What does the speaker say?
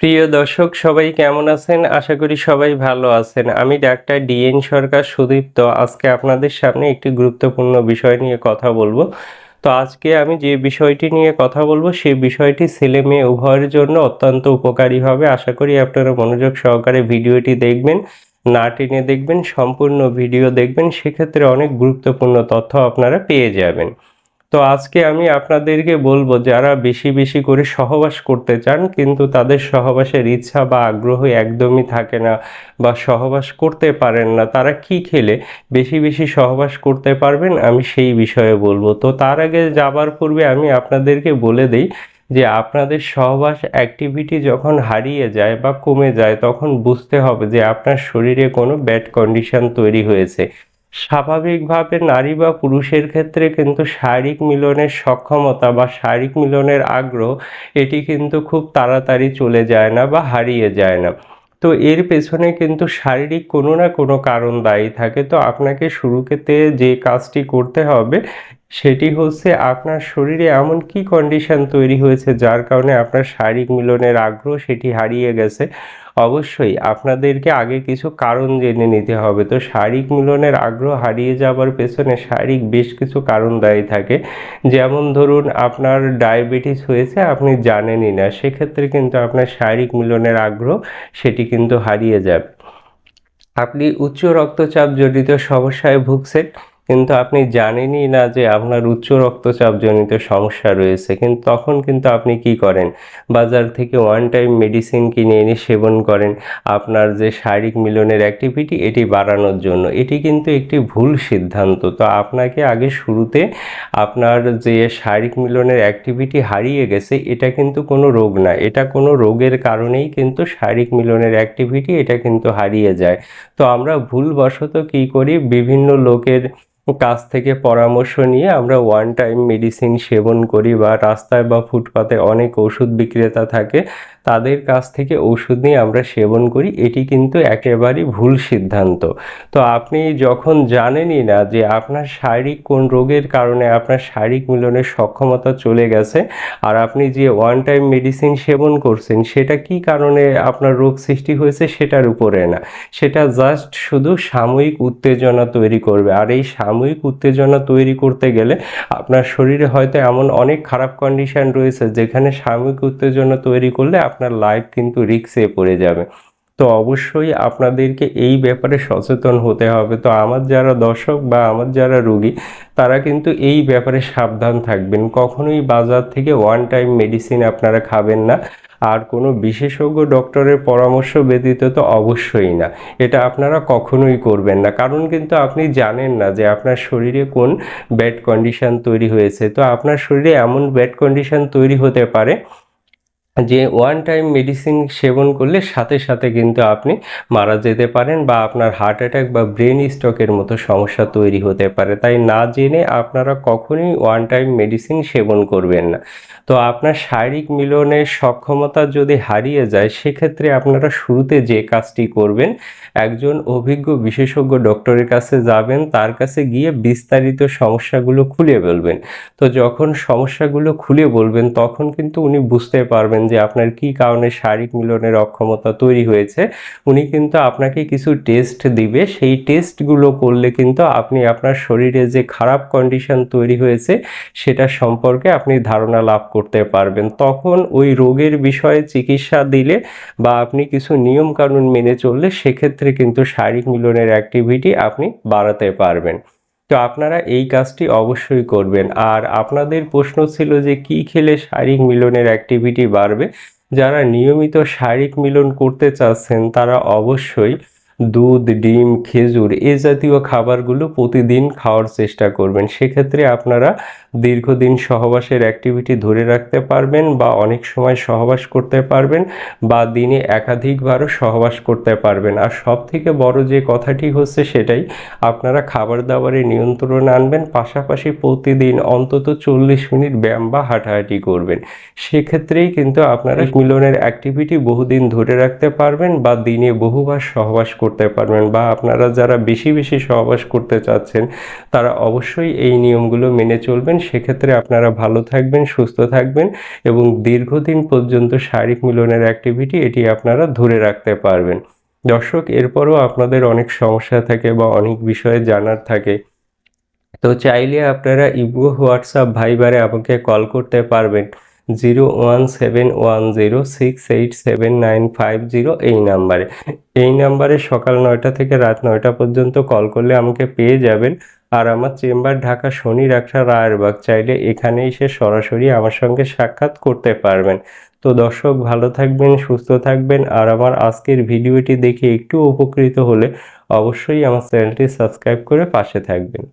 প্রিয় দর্শক, সবাই কেমন আছেন? আশা করি সবাই ভালো আছেন। আমি ডাক্তার ডিএন সরকার সুদীপ্ত। আজকে আপনাদের সামনে একটি গুরুত্বপূর্ণ বিষয় নিয়ে কথা বলব। তো আজকে আমি যে বিষয়টি নিয়ে কথা বলব সেই বিষয়টি ছেলে মেয়ে উভয়ের জন্য অত্যন্ত উপকারী হবে। আশা করি আপনারা মনোযোগ সহকারে ভিডিওটি দেখবেন, না টেনে দেখবেন, সম্পূর্ণ ভিডিও দেখবেন। সেক্ষেত্রে অনেক গুরুত্বপূর্ণ তথ্য আপনারা পেয়ে যাবেন। তো আজকে আমি আপনাদেরকে বলব, যারা বেশি বেশি করে সহবাস করতে চান, কিন্তু তাদের সহবাসের ইচ্ছা বা আগ্রহ একদমই থাকে না বা সহবাস করতে পারেন না, তারা কি খেলে বেশি বেশি সহবাস করতে পারবেন আমি সেই বিষয়ে বলব। তো তার আগে যাবার পূর্বে আমি আপনাদেরকে বলে দিই যে আপনাদের সহবাস অ্যাক্টিভিটি যখন হারিয়ে যায় বা কমে যায়, তখন বুঝতে হবে যে আপনার শরীরে কোনো ব্যাড কন্ডিশন তৈরি হয়েছে। স্বাভাবিকভাবে নারী বা পুরুষের ক্ষেত্রে কিন্তু শারীরিক মিলনের সক্ষমতা বা শারীরিক মিলনের আগ্রহ, এটি কিন্তু খুব তাড়াতাড়ি চলে যায় না বা হারিয়ে যায় না। তো এর পেছনে কিন্তু শারীরিক কোনো না কোনো কারণ দায়ী থাকে। তো আপনাকে শুরুতে যে কাজটি করতে হবে, সেটি হচ্ছে আপনার শরীরে এমন কি কন্ডিশন তৈরি হয়েছে যার কারণে আপনার শারীরিক মিলনের আগ্রহ সেটি হারিয়ে গেছে? অবশ্যই আপনাদেরকে আগে কিছু কারণ জেনে নিতে হবে। তো শারীরিক মিলনের আগ্রহ হারিয়ে যাওয়ার পেছনে শারীরিক বেশ কিছু কারণ দায়ী থাকে। যেমন ধরুন আপনার ডায়াবেটিস হয়েছে, আপনি জানেনই না, সেক্ষেত্রে কিন্তু আপনার শারীরিক মিলনের আগ্রহ সেটি কিন্তু হারিয়ে যাবে। আপনি উচ্চ রক্তচাপ জনিত সমস্যায় ভুগছেন কিন্তু আপনি জানেনই না যে আপনার উচ্চ রক্তচাপ জনিত সমস্যা রয়েছে। কিন্তু তখন কিন্তু আপনি কি করেন? বাজার থেকে ওয়ান টাইম মেডিসিন কিনে এনে সেবন করেন। আপনার যে শারীরিক মিলনের অ্যাক্টিভিটি এটি বাড়ানোর জন্য। এটি কিন্তু একটি ভুল সিদ্ধান্ত। তো আপনাকে আগে শুরুতে আপনার যে শারীরিক মিলনের অ্যাক্টিভিটি হারিয়ে গেছে, এটা কিন্তু কোনো রোগ না। এটা কোনো রোগের কারণেই কিন্তু শারীরিক মিলনের অ্যাক্টিভিটি এটা কিন্তু হারিয়ে যায়। তো আমরা ভুলবশত কী করি? বিভিন্ন লোকের কাছ থেকে পরামর্শ নিয়ে আমরা ওয়ান টাইম মেডিসিন সেবন করি বা রাস্তায় বা ফুটপাতে অনেক ওষুধ বিক্রেতা থাকে। তাদের কাছ থেকে ওষুধ নিয়ে আমরা সেবন করি, এটি কিন্তু একেবারেই ভুল সিদ্ধান্ত। তো আপনি যখন জানেনই না যে আপনার শারীরিক কোন রোগের কারণে আপনার শারীরিক মিলনের সক্ষমতা চলে গেছে, আর আপনি যে ওয়ান টাইম মেডিসিন সেবন করছেন, সেটা কি কারণে আপনার রোগ সৃষ্টি হয়েছে সেটার উপরে না। সেটা জাস্ট শুধু সাময়িক উত্তেজনা তৈরি করবে। আর এই সাময়িক উত্তেজনা তৈরি করতে গেলে আপনার শরীরে হয়তো এমন অনেক খারাপ কন্ডিশন রয়েছে, যেখানে সাময়িক উত্তেজনা তৈরি করলে আপনার লাইফ কিন্তু রিক্সে পড়ে যাবে। তো অবশ্যই আপনাদেরকে এই ব্যাপারে সচেতন হতে হবে। তো আমার যারা দর্শক বা আমার যারা রুগী, তারা কিন্তু এই ব্যাপারে সাবধান থাকবেন। কখনোই বাজার থেকে ওয়ান টাইম মেডিসিন আপনারা খাবেন না। আর কোনো বিশেষজ্ঞ ডক্টরের পরামর্শ ব্যতীত তো অবশ্যই না। এটা আপনারা কখনোই করবেন না। কারণ কিন্তু আপনি জানেন না যে আপনার শরীরে কোন ব্যাড কন্ডিশন তৈরি হয়েছে। তো আপনার শরীরে এমন ব্যাড কন্ডিশন তৈরি হতে পারে যে ওয়ান টাইম মেডিসিন সেবন করলে সাথে সাথে কিন্তু আপনি মারা যেতে পারেন বা আপনার হার্ট অ্যাটাক বা ব্রেন স্ট্রোকের মতো সমস্যা তৈরি হতে পারে। তাই না জেনে আপনারা কখনোই ওয়ান টাইম মেডিসিন সেবন করবেন না। তো আপনার শারীরিক মিলনের সক্ষমতা যদি হারিয়ে যায়, সেক্ষেত্রে আপনারা শুরুতে যে কাজটি করবেন, একজন অভিজ্ঞ বিশেষজ্ঞ ডক্টরের কাছে যাবেন, তার কাছে গিয়ে বিস্তারিত সমস্যাগুলো খুলে বলবেন। তো যখন সমস্যাগুলো খুলে বলবেন, তখন কিন্তু উনি বুঝতে পারবেন যে আপনার কি কারণে শারীরিক মিলনের অক্ষমতা তৈরি হয়েছে, উনি কিন্তু আপনাকে কিছু টেস্ট দিবে। সেই টেস্টগুলো করলে কিন্তু আপনি আপনার শরীরে যে খারাপ কন্ডিশন তৈরি হয়েছে, সেটা সম্পর্কে আপনি ধারণা লাভ করতে পারবেন। তখন ওই রোগের বিষয়ে চিকিৎসা দিলে বা আপনি কিছু নিয়ম কানুন মেনে চললে, সেক্ষেত্রে কিন্তু শারীরিক মিলনের অ্যাক্টিভিটি আপনি বাড়াতে পারবেন। তো আপনারা এই কাজটি অবশ্যই করবেন। আর আপনাদের প্রশ্ন ছিল যে কি খেলে শারীরিক মিলনের অ্যাক্টিভিটি বাড়বে? যারা নিয়মিত শারীরিক মিলন করতে চাচ্ছেন, তারা অবশ্যই দুধ, ডিম, খেজুর এ জাতীয় খাবারগুলো প্রতিদিন খাওয়ার চেষ্টা করবেন। সেক্ষেত্রে আপনারা দীর্ঘদিন সহবাসের অ্যাক্টিভিটি ধরে রাখতে পারবেন বা অনেক সময় সহবাস করতে পারবেন বা দিনে একাধিকবারও সহবাস করতে পারবেন। আর সব থেকে বড় যে কথাটি হচ্ছে সেটাই, আপনারা খাবার দাবারে নিয়ন্ত্রণ আনবেন, পাশাপাশি প্রতিদিন অন্তত চল্লিশ মিনিট ব্যায়াম বা হাঁটাহাঁটি করবেন। সেক্ষেত্রেই কিন্তু আপনারা মিলনের অ্যাক্টিভিটি বহুদিন ধরে রাখতে পারবেন বা দিনে বহুবার সহবাস করতে পারবেন বা আপনারা যারা বেশি বেশি সহবাস করতে চাচ্ছেন, তারা অবশ্যই এই নিয়মগুলো মেনে চলবেন। সেক্ষেত্রে আপনারা ভালো থাকবেন, সুস্থ থাকবেন এবং দীর্ঘদিন পর্যন্ত শারীরিক মিলনের অ্যাক্টিভিটি এটি আপনারা ধরে রাখতে পারবেন। দর্শক, এরপরও আপনাদের অনেক সমস্যা থাকে বা অনেক বিষয়ে জানার থাকে। তো চাইলে আপনারা ইবো হোয়াটসঅ্যাপ, ভাইবারে আমাকে কল করতে পারবেন। Zero one seven one zero six eight seven nine five zero এই নাম্বারে। এই নাম্বারে সকাল নয়টা থেকে রাত নয়টা পর্যন্ত কল করলে আমাকে পেয়ে যাবেন। আর আমার চেম্বার ঢাকা শনি রাখা রায়েরবাগ চাইলে এখানে এসে সরাসরি আমার সঙ্গে সাক্ষাৎ করতে পারবেন। তো দর্শক, ভালো থাকবেন, সুস্থ থাকবেন। আর আমার আজকের ভিডিওটি দেখে একটু উপকৃত হলে অবশ্যই আমার চ্যানেলটি সাবস্ক্রাইব করে পাশে থাকবেন।